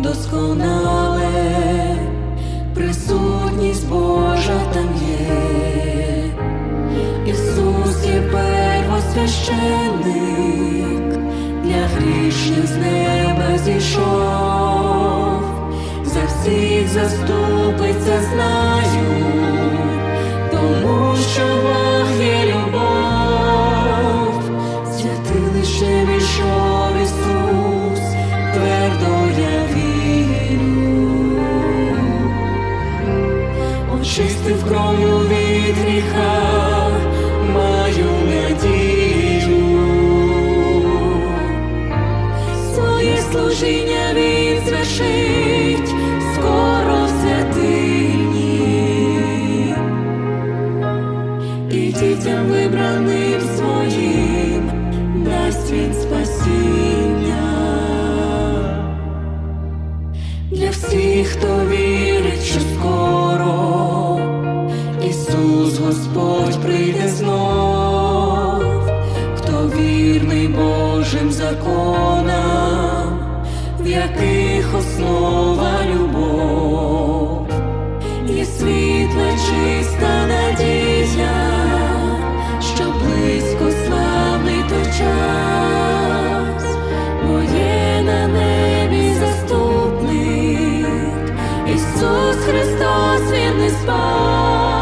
досконале, присутність Божа там є, Ісус є первосвященник, для грішних з неба зійшов, за всіх заступиться, знаю, очистив кров'ю від гріха, маю надію, своє служіння він звершить скоро в святині і дітям вибраним своїм дасть він спасіння для всіх, хто Божим законам, в яких основа любов, є світла чиста надія, що близько славний той час, бо є на небі заступник, Ісус Христос, він не спав.